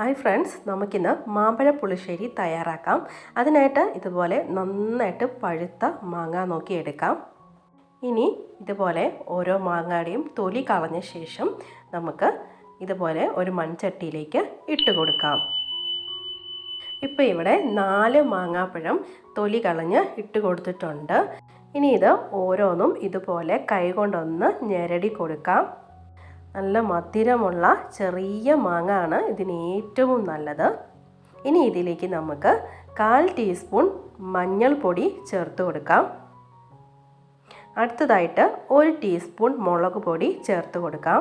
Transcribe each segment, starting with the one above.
Hi friends നമുക്കിന്ന് മാമ്പഴ പുളിശ്ശേരി തയ്യാറാക്കാം. അതിനായിട്ട് ഇതുപോലെ നന്നായിട്ട് പഴുത്ത മാങ്ങ നോക്കി എടുക്കാം. ഇനി ഇതുപോലെ ഓരോ മാങ്ങയുടെയും തൊലി കളഞ്ഞ ശേഷം നമുക്ക് ഇതുപോലെ ഒരു മൺചട്ടിയിലേക്ക് ഇട്ട് കൊടുക്കാം. ഇപ്പോൾ ഇവിടെ നാല് മാങ്ങാപ്പഴം തൊലി കളഞ്ഞ് ഇട്ട് കൊടുത്തിട്ടുണ്ട്. ഇനി ഇത് ഓരോന്നും ഇതുപോലെ കൈകൊണ്ടൊന്ന് ഞെരടി കൊടുക്കാം. നല്ല മധുരമുള്ള ചെറിയ മാങ്ങ ആണ് ഇതിന് ഏറ്റവും നല്ലത്. ഇനി ഇതിലേക്ക് നമുക്ക് കാൽ ടീസ്പൂൺ മഞ്ഞൾപ്പൊടി ചേർത്ത് കൊടുക്കാം. അടുത്തതായിട്ട് ഒരു ടീസ്പൂൺ മുളക് പൊടി ചേർത്ത് കൊടുക്കാം.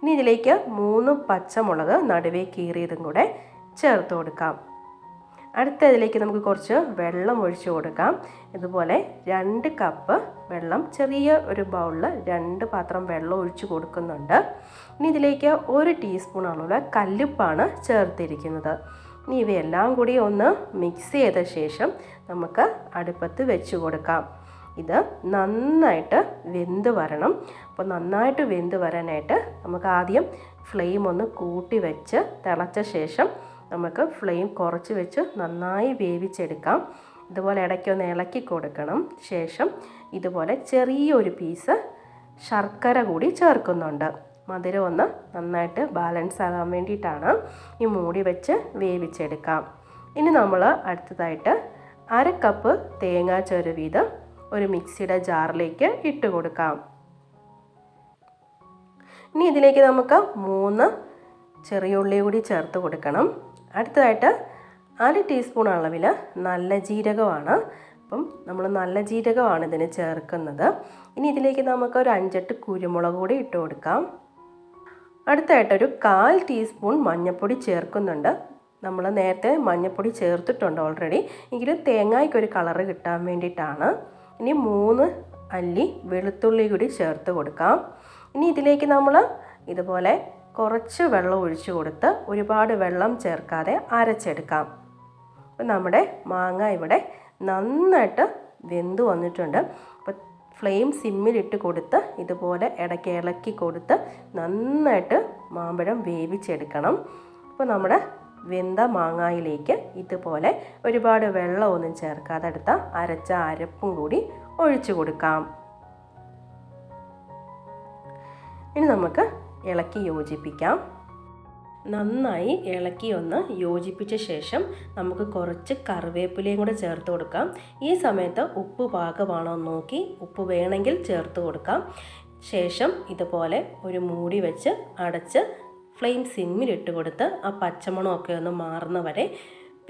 ഇനി ഇതിലേക്ക് മൂന്ന് പച്ചമുളക് നടുവേ കീറിയതും കൂടെ ചേർത്ത് കൊടുക്കാം. അടുത്ത ഇതിലേക്ക് നമുക്ക് കുറച്ച് വെള്ളം ഒഴിച്ചു കൊടുക്കാം. ഇതുപോലെ രണ്ട് കപ്പ് വെള്ളം ചെറിയ ഒരു ബൗളിൽ രണ്ട് പാത്രം വെള്ളം ഒഴിച്ചു കൊടുക്കുന്നുണ്ട്. ഇനി ഇതിലേക്ക് ഒരു ടീസ്പൂൺ അളവിലെ കല്ലുപ്പാണ് ചേർത്തിരിക്കുന്നത്. ഇനി ഇവയെല്ലാം കൂടി ഒന്ന് മിക്സ് ചെയ്ത ശേഷം നമുക്ക് അടുപ്പത്ത് വെച്ച് കൊടുക്കാം. ഇത് നന്നായിട്ട് വെന്ത് വരണം. അപ്പോൾ നന്നായിട്ട് വെന്ത് വരാനായിട്ട് നമുക്ക് ആദ്യം ഫ്ലെയിം ഒന്ന് കൂട്ടി വെച്ച് തിളച്ച ശേഷം നമുക്ക് ഫ്ലെയിം കുറച്ച് വെച്ച് നന്നായി വേവിച്ചെടുക്കാം. ഇതുപോലെ ഇടയ്ക്കൊന്ന് ഇളക്കി കൊടുക്കണം. ശേഷം ഇതുപോലെ ചെറിയൊരു പീസ് ശർക്കര കൂടി ചേർക്കുന്നുണ്ട്. മധുരം ഒന്ന് നന്നായിട്ട് ബാലൻസ് ആകാൻ വേണ്ടിയിട്ടാണ് ഈ മൂടി വെച്ച് വേവിച്ചെടുക്കാം. ഇനി നമ്മൾ അടുത്തതായിട്ട് അര കപ്പ് തേങ്ങാ വീതം ഒരു മിക്സിയുടെ ജാറിലേക്ക് ഇട്ട് കൊടുക്കാം. ഇനി ഇതിലേക്ക് നമുക്ക് മൂന്ന് ചെറിയ ഉള്ളി കൂടി ചേർത്ത് കൊടുക്കണം. അടുത്തതായിട്ട് അര ടീസ്പൂൺ അളവിൽ നല്ല ജീരകമാണ്. അപ്പം നമ്മൾ നല്ല ജീരകമാണ് ഇതിന് ചേർക്കുന്നത്. ഇനി ഇതിലേക്ക് നമുക്ക് ഒരു അഞ്ചെട്ട് കുരുമുളക് കൂടി ഇട്ട് കൊടുക്കാം. അടുത്തായിട്ടൊരു കാൽ ടീസ്പൂൺ മഞ്ഞൾപ്പൊടി ചേർക്കുന്നുണ്ട്. നമ്മൾ നേരത്തെ മഞ്ഞൾപ്പൊടി ചേർത്തിട്ടുണ്ട് ഓൾറെഡി എങ്കിലും തേങ്ങയ്ക്ക് ഒരു കളറ് കിട്ടാൻ വേണ്ടിയിട്ടാണ്. ഇനി മൂന്ന് അല്ലി വെളുത്തുള്ളി കൂടി ചേർത്ത് കൊടുക്കാം. ഇനി ഇതിലേക്ക് നമ്മൾ ഇതുപോലെ കുറച്ച് വെള്ളം ഒഴിച്ചു കൊടുത്ത് ഒരുപാട് വെള്ളം ചേർക്കാതെ അരച്ചെടുക്കാം. അപ്പം നമ്മുടെ മാങ്ങ ഇവിടെ നന്നായിട്ട് വെന്ത് വന്നിട്ടുണ്ട്. അപ്പോൾ ഫ്ലെയിം സിമ്മിലിട്ട് കൊടുത്ത് ഇതുപോലെ ഇടയ്ക്ക് ഇളക്കി കൊടുത്ത് നന്നായിട്ട് മാമ്പഴം വേവിച്ചെടുക്കണം. അപ്പോൾ നമ്മുടെ വെന്ത മാങ്ങായിലേക്ക് ഇതുപോലെ ഒരുപാട് വെള്ളമൊന്നും ചേർക്കാതെ എടുത്ത അരച്ച അരപ്പും കൂടി ഒഴിച്ചു കൊടുക്കാം. ഇനി നമുക്ക് ഇളക്കി യോജിപ്പിക്കാം. നന്നായി ഇളക്കി ഒന്ന് യോജിപ്പിച്ച ശേഷം നമുക്ക് കുറച്ച് കറിവേപ്പിലയും കൂടെ ചേർത്ത് കൊടുക്കാം. ഈ സമയത്ത് ഉപ്പ് പാകമാണോ എന്ന് നോക്കി ഉപ്പ് വേണമെങ്കിൽ ചേർത്ത് കൊടുക്കാം. ശേഷം ഇതുപോലെ ഒരു മൂടി വെച്ച് അടച്ച് ഫ്ലെയിം സിമ്മിലിട്ട് കൊടുത്ത് ആ പച്ചമണമൊക്കെ ഒന്ന് മാറുന്ന വരെ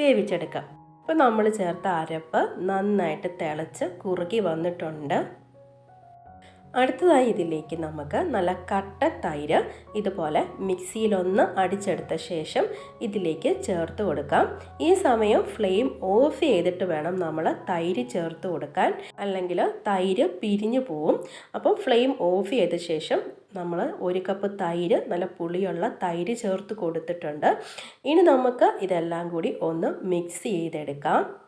വേവിച്ചെടുക്കാം. അപ്പോൾ നമ്മൾ ചേർത്ത അരപ്പ് നന്നായിട്ട് തിളച്ച് കുറുകി വന്നിട്ടുണ്ട്. അടുത്തതായി ഇതിലേക്ക് നമുക്ക് നല്ല കട്ട തൈര് ഇതുപോലെ മിക്സിയിലൊന്ന് അടിച്ചെടുത്ത ശേഷം ഇതിലേക്ക് ചേർത്ത് കൊടുക്കാം. ഈ സമയം ഫ്ലെയിം ഓഫ് ചെയ്തിട്ട് വേണം നമ്മൾ തൈര് ചേർത്ത് കൊടുക്കാൻ. അല്ലെങ്കിൽ തൈര് പിരിഞ്ഞു പോവും. അപ്പം ഫ്ലെയിം ഓഫ് ചെയ്ത ശേഷം നമ്മൾ ഒരു കപ്പ് തൈര് നല്ല പുളിയുള്ള തൈര് ചേർത്ത് കൊടുത്തിട്ടുണ്ട്. ഇനി നമുക്ക് ഇതെല്ലാം കൂടി ഒന്ന് മിക്സ് ചെയ്തെടുക്കാം.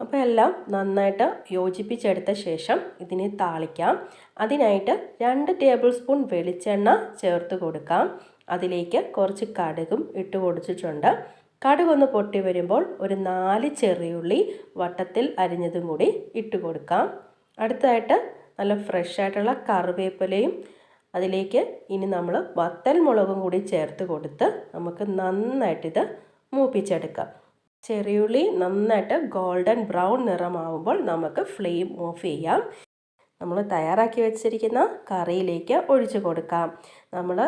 അപ്പോൾ എല്ലാം നന്നായിട്ട് യോജിപ്പിച്ചെടുത്ത ശേഷം ഇതിനെ താളിക്കാം. അതിനായിട്ട് രണ്ട് ടേബിൾ സ്പൂൺ വെളിച്ചെണ്ണ ചേർത്ത് കൊടുക്കാം. അതിലേക്ക് കുറച്ച് കടുകും ഇട്ട് കൊടുത്തിട്ടുണ്ട്. കടുകൊന്ന് പൊട്ടി വരുമ്പോൾ ഒരു നാല് ചെറിയുള്ളി വട്ടത്തിൽ അരിഞ്ഞതും കൂടി ഇട്ട് കൊടുക്കാം. അടുത്തതായിട്ട് നല്ല ഫ്രഷ് ആയിട്ടുള്ള കറിവേപ്പിലയും അതിലേക്ക് ഇനി നമ്മൾ വത്തൽ മുളകും കൂടി ചേർത്ത് കൊടുത്ത് നമുക്ക് നന്നായിട്ടിത് മൂപ്പിച്ചെടുക്കാം. ചെറിയുള്ളി നന്നായിട്ട് ഗോൾഡൻ ബ്രൗൺ നിറമാവുമ്പോൾ നമുക്ക് ഫ്ലെയിം ഓഫ് ചെയ്യാം. നമ്മൾ തയ്യാറാക്കി വെച്ചിരിക്കുന്ന കറിയിലേക്ക് ഒഴിച്ചു കൊടുക്കാം. നമ്മൾ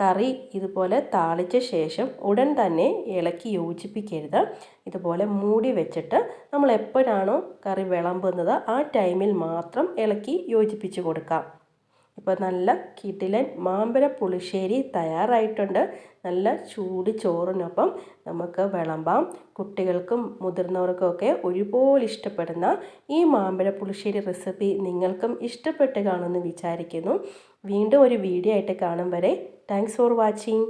കറി ഇതുപോലെ താളിച്ച ശേഷം ഉടൻ തന്നെ ഇളക്കി യോജിപ്പിക്കരുത്. ഇതുപോലെ മൂടി വെച്ചിട്ട് നമ്മൾ എപ്പോഴാണോ കറി വിളമ്പുന്നത് ആ ടൈമിൽ മാത്രം ഇളക്കി യോജിപ്പിച്ച് കൊടുക്കാം. ഇപ്പോൾ നല്ല കിടിലൻ മാമ്പഴ പുളിശ്ശേരി തയ്യാറായിട്ടുണ്ട്. നല്ല ചൂട് ചോറിനൊപ്പം നമുക്ക് വിളമ്പാം. കുട്ടികൾക്കും മുതിർന്നവർക്കും ഒക്കെ ഒരുപോലെ ഇഷ്ടപ്പെടുന്ന ഈ മാമ്പഴ പുളിശ്ശേരി റെസിപ്പി നിങ്ങൾക്കും ഇഷ്ടപ്പെട്ട് കാണുമെന്ന് വിചാരിക്കുന്നു. വീണ്ടും ഒരു വീഡിയോ ആയിട്ട് കാണും വരെ. Thanks for watching